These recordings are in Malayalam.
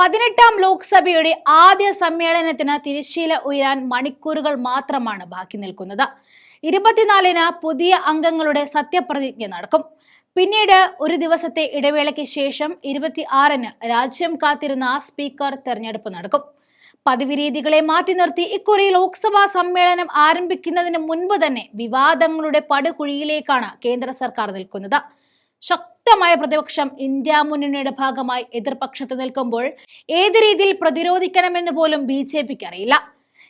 പതിനെട്ടാം ലോക്സഭയുടെ ആദ്യ സമ്മേളനത്തിന് തിരശ്ശീല ഉയരാൻ മണിക്കൂറുകൾ മാത്രമാണ് ബാക്കി നിൽക്കുന്നത്. ഇരുപത്തിനാലിന് പുതിയ അംഗങ്ങളുടെ സത്യപ്രതിജ്ഞ നടക്കും. പിന്നീട് ഒരു ദിവസത്തെ ഇടവേളയ്ക്ക് ശേഷം ഇരുപത്തി ആറിന് രാജ്യം കാത്തിരുന്ന സ്പീക്കർ തെരഞ്ഞെടുപ്പ് നടക്കും. പതിവ് രീതികളെ മാറ്റി നിർത്തി ഇക്കുറി ലോക്സഭാ സമ്മേളനം ആരംഭിക്കുന്നതിന് മുൻപ് തന്നെ വിവാദങ്ങളുടെ പടുകുഴിയിലേക്കാണ് കേന്ദ്ര സർക്കാർ നിൽക്കുന്നത്. ശക്തമായ പ്രതിപക്ഷം ഇന്ത്യ മുന്നണിയുടെ ഭാഗമായി എതിർപക്ഷത്ത് നിൽക്കുമ്പോൾ ഏത് രീതിയിൽ പ്രതിരോധിക്കണമെന്ന് പോലും ബി ജെ പിക്ക് അറിയില്ല.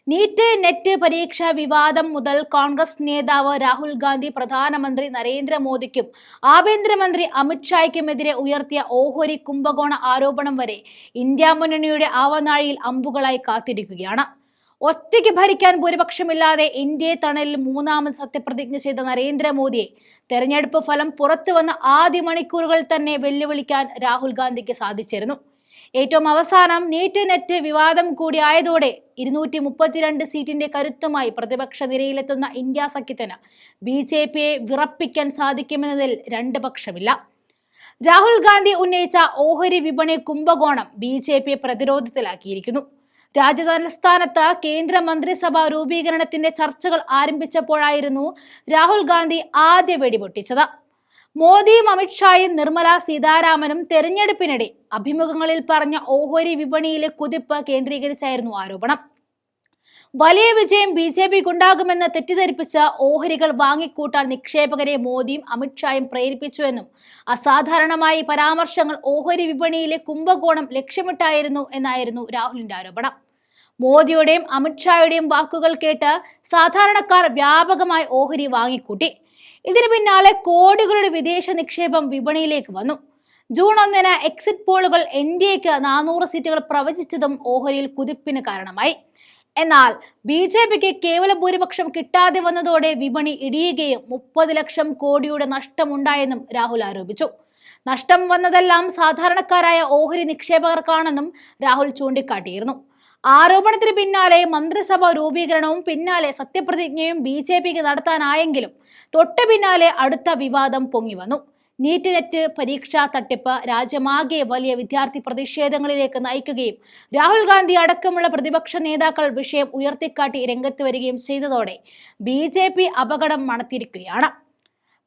നീറ്റ് നെറ്റ് പരീക്ഷാ വിവാദം മുതൽ കോൺഗ്രസ് നേതാവ് രാഹുൽ ഗാന്ധി പ്രധാനമന്ത്രി നരേന്ദ്രമോദിക്കും ആഭ്യന്തരമന്ത്രി അമിത്ഷായ്ക്കുമെതിരെ ഉയർത്തിയ ഓഹരി കുംഭകോണ ആരോപണം വരെ ഇന്ത്യ മുന്നണിയുടെ ആവനാഴിയിൽ അമ്പുകളായി കാത്തിരിക്കുകയാണ്. ഒറ്റയ്ക്ക് ഭരിക്കാൻ ഭൂരിപക്ഷമില്ലാതെ ഇന്ത്യയെ തണലിൽ മൂന്നാമത് സത്യപ്രതിജ്ഞ ചെയ്ത നരേന്ദ്രമോദിയെ തെരഞ്ഞെടുപ്പ് ഫലം പുറത്തു വന്ന ആദ്യ മണിക്കൂറുകൾ തന്നെ വെല്ലുവിളിക്കാൻ രാഹുൽ ഗാന്ധിക്ക് സാധിച്ചിരുന്നു. ഏറ്റവും അവസാനം നീറ്റ് നെറ്റ് വിവാദം കൂടിയായതോടെ ഇരുന്നൂറ്റി മുപ്പത്തിരണ്ട് സീറ്റിന്റെ കരുത്തുമായി പ്രതിപക്ഷ നിരയിലെത്തുന്ന ഇന്ത്യ സഖ്യത്തിന് ബി ജെ പിയെ വിറപ്പിക്കാൻ സാധിക്കുമെന്നതിൽ രണ്ട് പക്ഷമില്ല. രാഹുൽ ഗാന്ധി ഉന്നയിച്ച ഓഹരി വിപണി കുംഭകോണം ബി ജെ പ്രതിരോധത്തിലാക്കിയിരിക്കുന്നു. രാജതലസ്ഥാനത്ത് കേന്ദ്ര മന്ത്രിസഭാ രൂപീകരണത്തിന്റെ ചർച്ചകൾ ആരംഭിച്ചപ്പോഴായിരുന്നു രാഹുൽ ഗാന്ധി ആദ്യ വെടിപൊട്ടിച്ചത്. മോദിയും അമിത്ഷായും നിർമ്മല സീതാരാമനും തെരഞ്ഞെടുപ്പിനിടെ അഭിമുഖങ്ങളിൽ പറഞ്ഞ ഓഹരി വിപണിയിലെ കുതിപ്പ് കേന്ദ്രീകരിച്ചായിരുന്നു ആരോപണം. വലിയ വിജയം ബി ജെ പിക്കുണ്ടാകുമെന്ന് തെറ്റിദ്ധരിപ്പിച്ച ഓഹരികൾ വാങ്ങിക്കൂട്ടാൻ നിക്ഷേപകരെ മോദിയും അമിത്ഷായും പ്രേരിപ്പിച്ചുവെന്നും അസാധാരണമായി പരാമർശങ്ങൾ ഓഹരി വിപണിയിലെ കുംഭകോണം ലക്ഷ്യമിട്ടായിരുന്നു എന്നായിരുന്നു രാഹുലിന്റെ ആരോപണം. മോദിയുടെയും അമിത്ഷായുടെയും വാക്കുകൾ കേട്ട് സാധാരണക്കാർ വ്യാപകമായി ഓഹരി വാങ്ങിക്കൂട്ടി. ഇതിനു പിന്നാലെ കോടികളുടെ വിദേശ നിക്ഷേപം വിപണിയിലേക്ക് വന്നു. ജൂൺ ഒന്നിന് എക്സിറ്റ് പോളുകൾ എൻ ഡി എക്ക് നാനൂറ് സീറ്റുകൾ പ്രവചിച്ചതും ഓഹരിയിൽ കുതിപ്പിന് കാരണമായി. എന്നാൽ ബി ജെ പിക്ക് കേവല ഭൂരിപക്ഷം കിട്ടാതെ വന്നതോടെ വിപണി ഇടിയുകയും മുപ്പത് ലക്ഷം കോടിയുടെ നഷ്ടമുണ്ടായെന്നും രാഹുൽ ആരോപിച്ചു. നഷ്ടം വന്നതെല്ലാം സാധാരണക്കാരായ ഓഹരി നിക്ഷേപകർക്കാണെന്നും രാഹുൽ ചൂണ്ടിക്കാട്ടിയിരുന്നു. ആരോപണത്തിന് പിന്നാലെ മന്ത്രിസഭ രൂപീകരണവും പിന്നാലെ സത്യപ്രതിജ്ഞയും ബി ജെ പിക്ക് നടത്താനായെങ്കിലും തൊട്ടു പിന്നാലെ അടുത്ത വിവാദം പൊങ്ങി വന്നു. നീറ്റ് നെറ്റ് പരീക്ഷാ തട്ടിപ്പ് രാജ്യമാകെ വലിയ വിദ്യാർത്ഥി പ്രതിഷേധങ്ങളിലേക്ക് നയിക്കുകയും രാഹുൽ ഗാന്ധി അടക്കമുള്ള പ്രതിപക്ഷ നേതാക്കൾ വിഷയം ഉയർത്തിക്കാട്ടി രംഗത്ത് വരികയും ചെയ്തതോടെ ബി അപകടം മണത്തിരിക്കുകയാണ്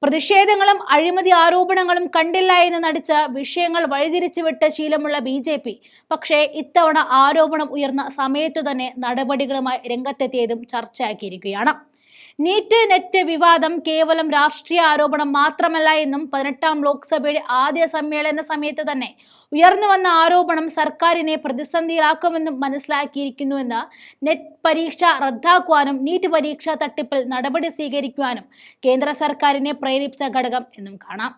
പ്രതിഷേധങ്ങളും അഴിമതി ആരോപണങ്ങളും കണ്ടില്ല എന്ന് നടിച്ച് വിഷയങ്ങൾ വഴിതിരിച്ചുവിട്ട ശീലമുള്ള ബി ജെ പി പക്ഷേ ഇത്തവണ ആരോപണം ഉയർന്ന സമയത്തു തന്നെ നടപടികളുമായി രംഗത്തെത്തിയതും ചർച്ചയാക്കിയിരിക്കുകയാണ്. നീറ്റ് നെറ്റ് വിവാദം കേവലം രാഷ്ട്രീയ ആരോപണം മാത്രമല്ല എന്നും പതിനെട്ടാം ലോക്സഭയുടെ ആദ്യ സമ്മേളന സമയത്ത് തന്നെ ഉയർന്നു വന്ന ആരോപണം സർക്കാരിനെ പ്രതിസന്ധിയിലാക്കുമെന്നും മനസ്സിലാക്കിയിരിക്കുന്നുവെന്ന് നെറ്റ് പരീക്ഷ റദ്ദാക്കുവാനും നീറ്റ് പരീക്ഷ തട്ടിപ്പിൽ നടപടി സ്വീകരിക്കുവാനും കേന്ദ്ര സർക്കാരിനെ പ്രേരിപ്പിച്ച ഘടകം എന്നും കാണാം.